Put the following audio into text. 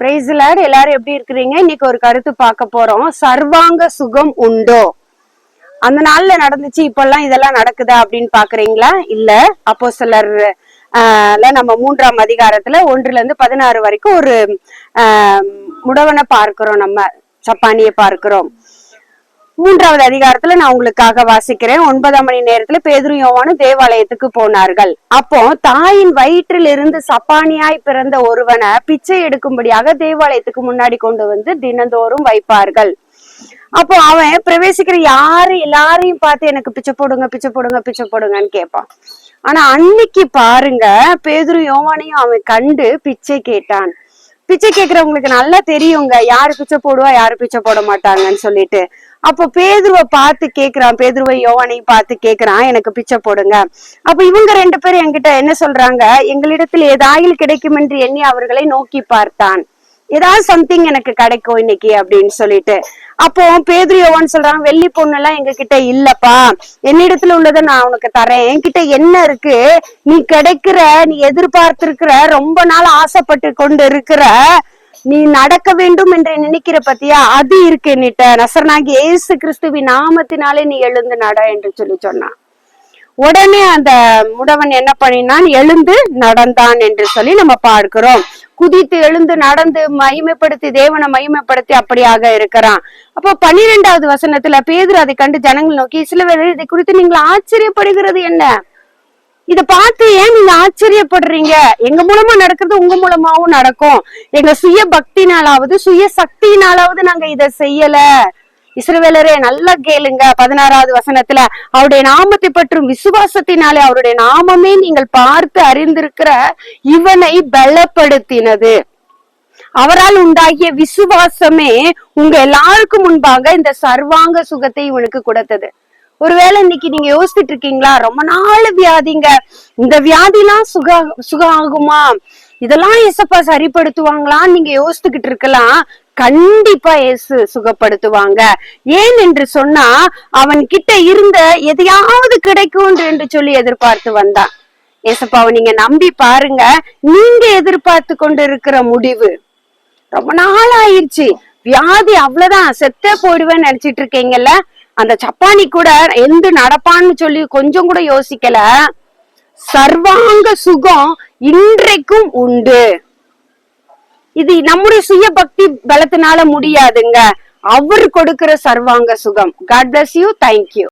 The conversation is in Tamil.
பிரைஸ்லாட் எல்லாரும் எப்படி இருக்கிறீங்க? இன்னைக்கு ஒரு கருத்து பார்க்க போறோம். சர்வாங்க சுகம் உண்டோ? அந்த நாள்ல நடந்துச்சு இப்பெல்லாம் இதெல்லாம் நடக்குதா அப்படின்னு பாக்குறீங்களா இல்ல. அப்போ சிலர் நம்ம மூன்றாம் அதிகாரத்துல ஒன்றுல இருந்து பதினாறு வரைக்கும் ஒரு ஆஹ், முடவனை பார்க்கிறோம் நம்ம. சப்பானிய பார்க்கிறோம். மூன்றாவது அதிகாரத்துல நான் உங்களுக்காக வாசிக்கிறேன். ஒன்பதாம் மணி நேரத்துல பேதுரு யோவானும் தேவாலயத்துக்கு போனார்கள். அப்போ தாயின் வயிற்றில் இருந்து சப்பானியாய் பிறந்த ஒருவனை பிச்சை எடுக்கும்படியாக தேவாலயத்துக்கு முன்னாடி கொண்டு வந்து தினந்தோறும் வைப்பார்கள். அப்போ அவன் பிரவேசிக்கிற யாரு எல்லாரையும் பார்த்து எனக்கு பிச்சை போடுங்க பிச்சை போடுங்க பிச்சை போடுங்கன்னு கேட்பான். ஆனா அன்னைக்கு பாருங்க பேதுரு யோவானையும் அவன் கண்டு பிச்சை கேட்டான். பிச்சை கேக்குறவங்களுக்கு நல்லா தெரியுங்க. யாரு பிச்சை போடுவா யாரு பிச்சை போட மாட்டாங்கன்னு சொல்லிட்டு. அப்போ பேதுருவை பார்த்து கேக்குறான். பேதுருவை யோவனையும் பார்த்து கேக்குறான். எனக்கு பிச்சை போடுங்க. அப்ப இவங்க ரெண்டு பேரும் என்கிட்ட என்ன சொல்றாங்க? எங்களிடத்தில் ஏதாயில் கிடைக்கும் என்று எண்ணி அவர்களை நோக்கி பார்த்தான். ஏதாவது சம்திங் எனக்கு கிடைக்கும் இன்னைக்கு அப்படின்னு சொல்லிட்டு. அப்போ பேதுரு யோவான் சொல்றான் வெள்ளி பொண்ணு எல்லாம் எங்க கிட்ட இல்லப்பா. என்னிடத்துல உள்ளதை நான் உனக்கு தரேன். என்கிட்ட என்ன இருக்கு? நீ கிடைக்கிற நீ எதிர்பார்த்திருக்கிற ரொம்ப நாள் ஆசைப்பட்டு கொண்டு இருக்கிற நீ நடக்க வேண்டும் என்று நினைக்கிற பத்தியா? அது இருக்கு என்னிட்ட நசரனாகி ஏசு கிறிஸ்துவின் நாமத்தினாலே நீ எழுந்து நட என்று சொல்லி சொன்னான். உடனே அந்த முடவன் என்ன பண்ணினான்? எழுந்து நடந்தான் என்று சொல்லி நம்ம பார்க்கிறோம். குதித்து எழுந்து நடந்து மகிமைப்படுத்தி தேவனை மகிமைப்படுத்தி அப்படியாக இருக்கிறான். அப்போ பன்னிரெண்டாவது வசனத்துல பேதர் அதை கண்டு ஜனங்கள் நோக்கி சில வேளை இதை குறித்து நீங்கள் ஆச்சரியப்படுகிறது என்ன? இத பார்த்து ஏன் நீங்க ஆச்சரியப்படுறீங்க? எங்க மூலமா நடக்கிறது உங்க மூலமாவும் நடக்கும். எங்க சுய பக்தினாலாவது சுய சக்தியினாலாவது நாங்க இதை செய்யல. இஸ்ரவேலரே நல்லா கேளுங்க. பதினாறாவது வசனத்துல அவருடைய நாமத்தை பற்றும் விசுவாசத்தினாலே அவருடைய நாமமே நீங்கள் பார்த்து அறிந்திருக்கிற இவனை பலப்படுத்தினது. அவரால் உண்டாகிய விசுவாசமே உங்க எல்லாருக்கும் முன்பாக இந்த சர்வாங்க சுகத்தை இவனுக்கு கொடுத்தது. ஒருவேளை இன்னைக்கு நீங்க யோசிச்சுட்டு இருக்கீங்களா? ரொம்ப நாள் வியாதிங்க. இந்த வியாதிலாம் சுக சுகம் ஆகுமா இதெல்லாம் எசப்பா சரிப்படுத்துவாங்களான்னு நீங்க யோசித்துக்கிட்டு இருக்கலாம். கண்டிப்பா இயேசு சுகப்படுத்துவாங்க. ஏன் என்று சொன்னா அவன் கிட்ட இருந்த எதையாவது கிடைக்கும் என்று சொல்லி எதிர்பார்த்து வந்தான். ஏசப்பாவை நீங்க நம்பி பாருங்க நீங்க எதிர்பார்த்து கொண்டு இருக்கிற முடிவு. ரொம்ப நாள் ஆயிடுச்சு. வியாதி அவ்வளவுதான். செத்தே போயிடுவேன்னு நினைச்சிட்டு இருக்கீங்கல்ல? அந்த சப்பானி கூட எந்த நடப்பான்னு சொல்லி கொஞ்சம் கூட யோசிக்கல. சர்வாங்க சுகம் இன்றைக்கும் உண்டு. இது நம்முடைய சுய பக்தி பலத்தினால முடியாதுங்க. அவர் கொடுக்கிற சர்வாங்க சுகம். God bless you thank you